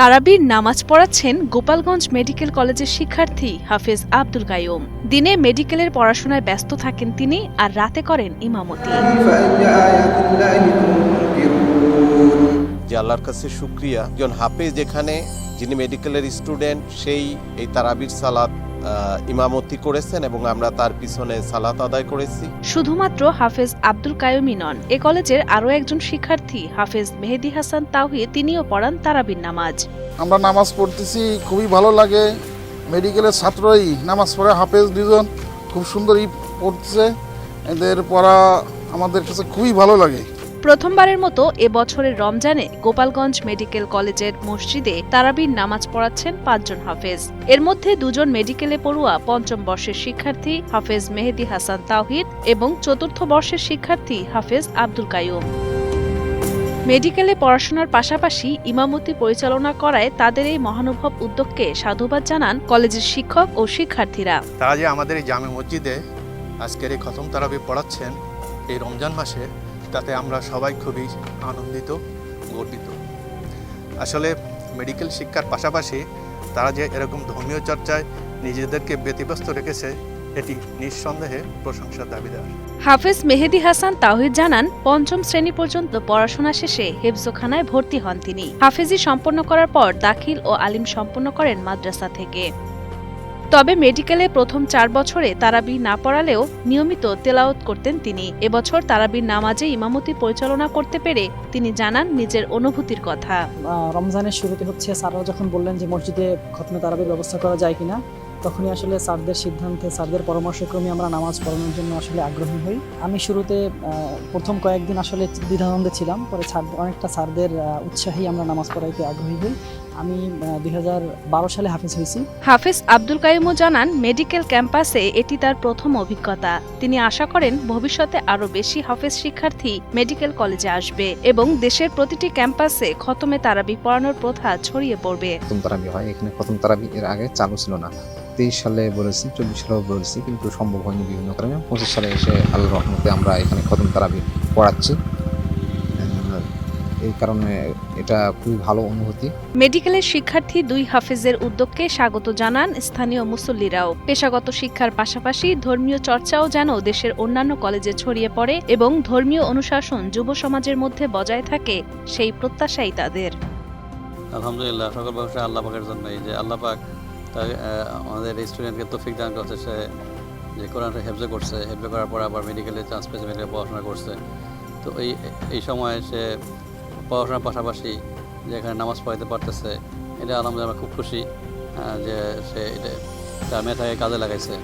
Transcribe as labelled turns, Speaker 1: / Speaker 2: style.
Speaker 1: তারাবির নামাজ পড়াচ্ছেন গোপালগঞ্জ মেডিকেল কলেজের শিক্ষার্থী হাফেজ আব্দুল কায়ুম দিনে মেডিকেলের পড়াশোনায় ব্যস্ত থাকেন তিনি আর রাতে করেন ইমামতি।
Speaker 2: যে আল্লাহর কাছে শুক্রিয়া। জন হাফেজ যেখানে যিনি মেডিকেলের স্টুডেন্ট, সেই এই তারাবির সালাদ ইমামতি করেছেন এবং আমরা তার পিছনে সালাত আদায় করেছি।
Speaker 1: শুধুমাত্র হাফেজ আব্দুল কায়ুমই নন এ কলেজের আরও একজন শিক্ষার্থী হাফেজ মেহেদি হাসান তাওহিদ তিনিও পড়ান তারাবির নামাজ।
Speaker 3: আমরা নামাজ পড়তেছি খুবই ভালো লাগে। মেডিকেলের ছাত্রই নামাজ পড়ে হাফেজ দুজন খুব সুন্দরই পড়তেছে। এদের পড়া আমাদের কাছে খুবই ভালো লাগে।
Speaker 1: প্রথমবারের মতো এ বছরের রমজানে গোপালগঞ্জ মেডিকেল কলেজের মসজিদে তারাবির নামাজ পড়াচ্ছেন পাঁচজন হাফেজ। এর মধ্যে দুজন মেডিকেলে পড়ুয়া পঞ্চম বর্ষের শিক্ষার্থী হাফেজ মেহেদি হাসান তাওহিদ এবং চতুর্থ বর্ষের শিক্ষার্থী হাফেজ আব্দুল কাইয়ুম। মেডিকেলে পড়াশোনার পাশাপাশি ইমামতি পরিচালনা করায় তাদের এই মহানুভব উদ্যোগকে সাধুবাদ জানান কলেজের শিক্ষক ও শিক্ষার্থীরা।
Speaker 4: তারা যে আমাদের এই জামে মসজিদে আজকের এই খতম তারাবি পড়াচ্ছেন এই রমজান মাসে তাতে আমরা সবাই খুবই আনন্দিত, গর্বিত। আসলে মেডিকেল শিক্ষার পাশাপাশি তারা যে এরকম ধর্মীয় চর্চায় নিজেদেরকে ব্যতিব্যস্ত রেখেছে, এটি নিঃসন্দেহে প্রশংসার দাবিদার।
Speaker 1: হাফেজ মেহেদি হাসান তাহিদ জানান, পঞ্চম শ্রেণি পর্যন্ত পড়াশোনা শেষে হেফজোখানায় ভর্তি হন তিনি। হাফেজি সম্পন্ন করার পর দাখিল ও আলিম সম্পন্ন করেন মাদ্রাসা থেকে। তবে মেডিকেলে প্রথম চার বছরে তারাবি না পড়ালেও নিয়মিত তেলাওত করতেন তিনি। এবছর তারাবির নামাজে ইমামতি পরিচালনা করতে পেরে তিনি জানান নিজের অনুভূতির কথা।
Speaker 5: রমজানের শুরুতে হচ্ছে স্যাররা যখন বললেন যে মসজিদে খতমে তারাবির ব্যবস্থা করা যায় কিনা তখনই আসলে স্যারদের সিদ্ধান্তে স্যারদের পরামর্শক্রমে আমরা নামাজ পড়ানোর জন্য আসলে আগ্রহী হই। আমি শুরুতে প্রথম কয়েকদিন আসলে দ্বিধাদ্বন্দ্বে ছিলাম পরে ছাড় অনেকটা স্যারদের উৎসাহেই আমরা নামাজ পড়াইতে আগ্রহী হই। আমি দু হাজার বারো সালে হাফিজ হয়েছি।
Speaker 1: হাফেজ আব্দুল কাইমও জানান মেডিকেল ক্যাম্পাসে এটি তার প্রথম অভিজ্ঞতা। তিনি আশা করেন ভবিষ্যতে আরও বেশি হাফেজ শিক্ষার্থী মেডিকেল কলেজে আসবে এবং দেশের প্রতিটি ক্যাম্পাসে খতমে তারাবি পড়ানোর প্রথা ছড়িয়ে পড়বে।
Speaker 6: প্রথম তারাবি হয় এখানে প্রথম তারাবি এর আগে চালু ছিল না। তেইশ সালে বলেছি চব্বিশ সালেও বলেছি কিন্তু সম্ভব হয়নি বিভিন্ন কারণে। পঁচিশ সালে এসে আল্লাহ রহমতে আমরা এখানে খতম তারাবি পড়াচ্ছি। এই কারণে এটা খুবই ভালো অনুভূতি।
Speaker 1: মেডিকেলের শিক্ষার্থী দুই হাফেজের উদ্যোগকে স্বাগত জানান স্থানীয় মুসল্লিরাও। পেশাগত শিক্ষার পাশাপাশি ধর্মীয় চর্চাও যেন দেশের অন্যান্য কলেজে ছড়িয়ে পড়ে এবং ধর্মীয় অনুশাসন যুব সমাজের মধ্যে বজায় থাকে সেই প্রত্যাশাই তাদের।
Speaker 7: আলহামদুলিল্লাহ সকল ব্যবসা আল্লাহ পাকের জন্যই যে আল্লাহ পাক আমাদের স্টুডেন্টকে তৌফিক দান করছে সে যে কোরআনটা হেফজে করছে, হেফজে করার পর আবার মেডিকেলে চান্স পেয়েছে মেডিকেলে পড়াশোনা করছে। তো এই এই সময়ে সে পড়াশোনার পাশাপাশি যে এখানে নামাজ পড়াইতে পারতেছে, এটা আলহামদুলিল্লাহ আমরা খুব খুশি যে সে এটা, তার মেধাকে কাজে লাগাইছে।